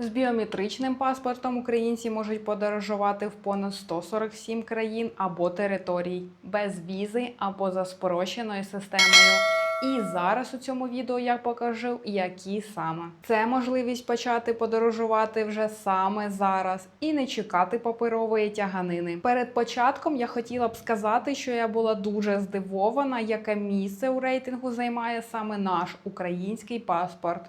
З біометричним паспортом українці можуть подорожувати в понад 147 країн або територій без візи або за спрощеною системою. І зараз у цьому відео я покажу, які саме це можливість почати подорожувати вже саме зараз і не чекати паперової тяганини. Перед початком я хотіла б сказати, що я була дуже здивована, яке місце у рейтингу займає саме наш український паспорт.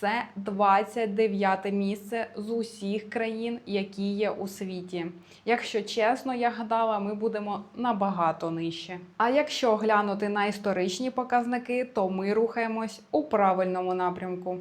Це 29 місце з усіх країн, які є у світі. Якщо чесно, я гадала, ми будемо набагато нижче. А якщо глянути на історичні показники, то ми рухаємось у правильному напрямку.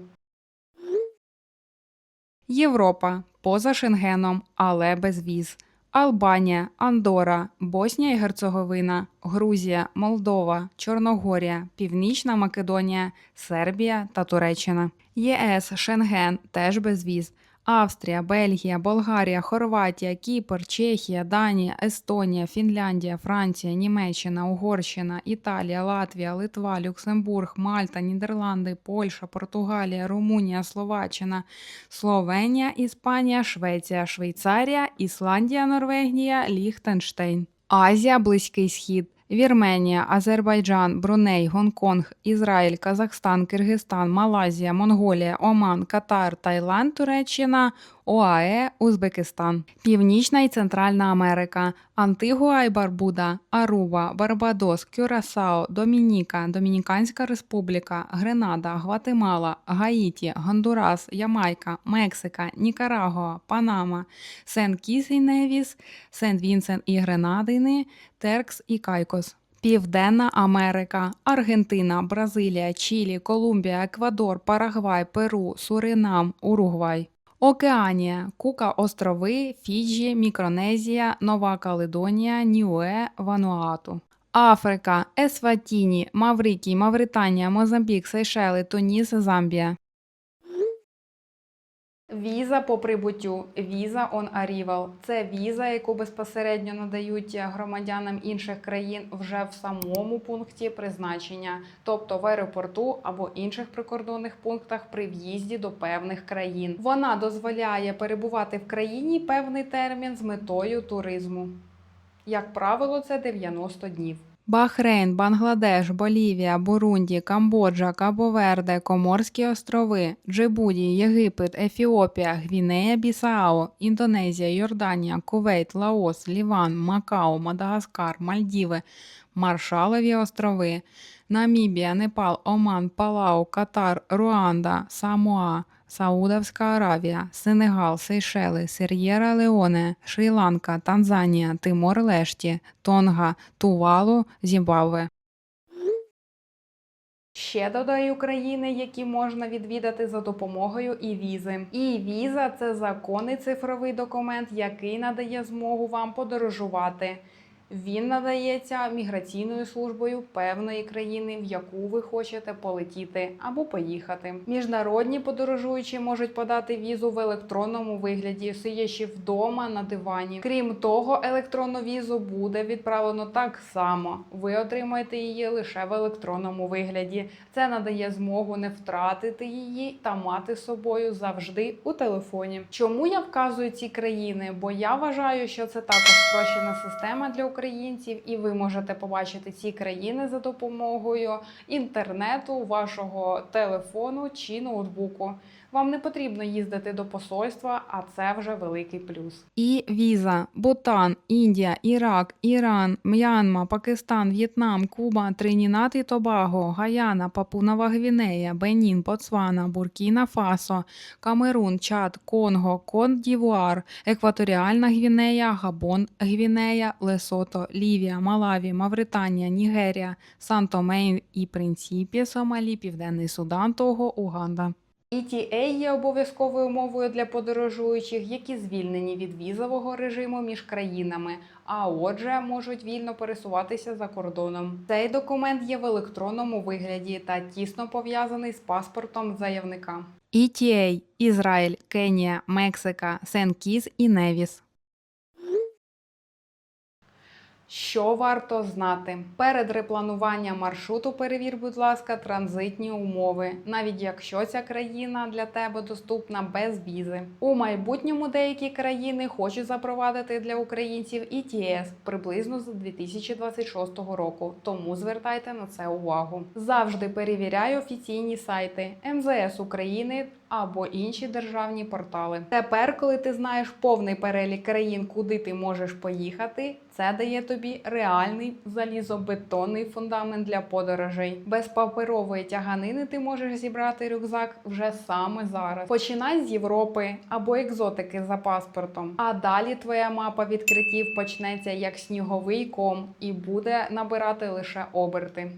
Європа поза Шенгеном, але без віз. Албанія, Андора, Боснія і Герцеговина, Грузія, Молдова, Чорногорія, Північна Македонія, Сербія та Туреччина. ЄС, Шенген теж без віз. Австрія, Бельгія, Болгарія, Хорватія, Кіпр, Чехія, Данія, Естонія, Фінляндія, Франція, Німеччина, Угорщина, Італія, Латвія, Литва, Люксембург, Мальта, Нідерланди, Польща, Португалія, Румунія, Словаччина, Словенія, Іспанія, Швеція, Швейцарія, Ісландія, Норвегія, Ліхтенштейн. Азія, Близький Схід. Вірменія, Азербайджан, Бруней, Гонконг, Ізраїль, Казахстан, Киргизстан, Малайзія, Монголія, Оман, Катар, Таїланд, Туреччина, ОАЕ, Узбекистан, Північна і Центральна Америка, Антигуа і Барбуда, Аруба, Барбадос, Кюрасао, Домініка, Домініканська Республіка, Гренада, Гватемала, Гаїті, Гондурас, Ямайка, Мексика, Нікарагуа, Панама, Сен-Кіс і Невіс, Сент-Вінсент і Гренадини, Теркс і Кайкос. Південна Америка, Аргентина, Бразилія, Чилі, Колумбія, Еквадор, Парагвай, Перу, Суринам, Уругвай. Океанія, Кука острови, Фіджі, Мікронезія, Нова Каледонія, Ніуе, Вануату. Африка, Есватіні, Маврикій, Мавританія, Мозамбік, Сейшели, Туніс, Замбія. Віза по прибуттю, віза on arrival. Це віза, яку безпосередньо надають громадянам інших країн вже в самому пункті призначення, тобто в аеропорту або інших прикордонних пунктах при в'їзді до певних країн. Вона дозволяє перебувати в країні певний термін з метою туризму. Як правило, це 90 днів. Бахрейн, Бангладеш, Болівія, Бурунді, Камбоджа, Кабо-Верде, Коморські острови, Джибуті, Єгипет, Ефіопія, Гвінея, Бісао, Індонезія, Йорданія, Кувейт, Лаос, Ліван, Макао, Мадагаскар, Мальдіви, Маршалові острови, Намібія, Непал, Оман, Палау, Катар, Руанда, Самоа, Саудовська Аравія, Сенегал, Сейшели, Сір'єра Леоне, Шрі-Ланка, Танзанія, Тимор-Лешті, Тонга, Тувалу, Зімбабве. Ще додаю країни, які можна відвідати за допомогою і візи. І віза це законний цифровий документ, який надає змогу вам подорожувати. Він надається міграційною службою певної країни, в яку ви хочете полетіти або поїхати. Міжнародні подорожуючі можуть подати візу в електронному вигляді, сидячи вдома на дивані. Крім того, електронну візу буде відправлено так само. Ви отримаєте її лише в електронному вигляді. Це надає змогу не втратити її та мати з собою завжди у телефоні. Чому я вказую ці країни? Бо я вважаю, що це також спрощена система для українців, і ви можете побачити ці країни за допомогою інтернету, вашого телефону чи ноутбуку. Вам не потрібно їздити до посольства, а це вже великий плюс. І віза, Бутан, Індія, Ірак, Іран, М'янма, Пакистан, В'єтнам, Куба, Тринінад і Тобаго, Гаяна, Папунова Гвінея, Бенін, Ботсвана, Буркіна Фасо, Камерун, Чад, Конго, Кон Дівуар, Екваторіальна Гвінея, Габон, Гвінея, Лесото, Лівія, Малаві, Мавританія, Нігерія, Сантомейн і Принципі, Сомалі, Південний Судан, Того, Уганда. ETA є обов'язковою мовою для подорожуючих, які звільнені від візового режиму між країнами, а отже, можуть вільно пересуватися за кордоном. Цей документ є в електронному вигляді та тісно пов'язаний з паспортом заявника. ETA – Ізраїль, Кенія, Мексика, Сен-Кіз і Невіс. Що варто знати? Перед реплануванням маршруту перевір, будь ласка, транзитні умови, навіть якщо ця країна для тебе доступна без візи. У майбутньому деякі країни хочуть запровадити для українців ETS приблизно з 2026 року. Тому звертайте на це увагу. Завжди перевіряй офіційні сайти МЗС України або інші державні портали. Тепер, коли ти знаєш повний перелік країн, куди ти можеш поїхати, це дає тобі реальний залізобетонний фундамент для подорожей. Без паперової тяганини ти можеш зібрати рюкзак вже саме зараз. Починай з Європи або екзотики за паспортом. А далі твоя мапа відкриттів почнеться як сніговий ком і буде набирати лише оберти.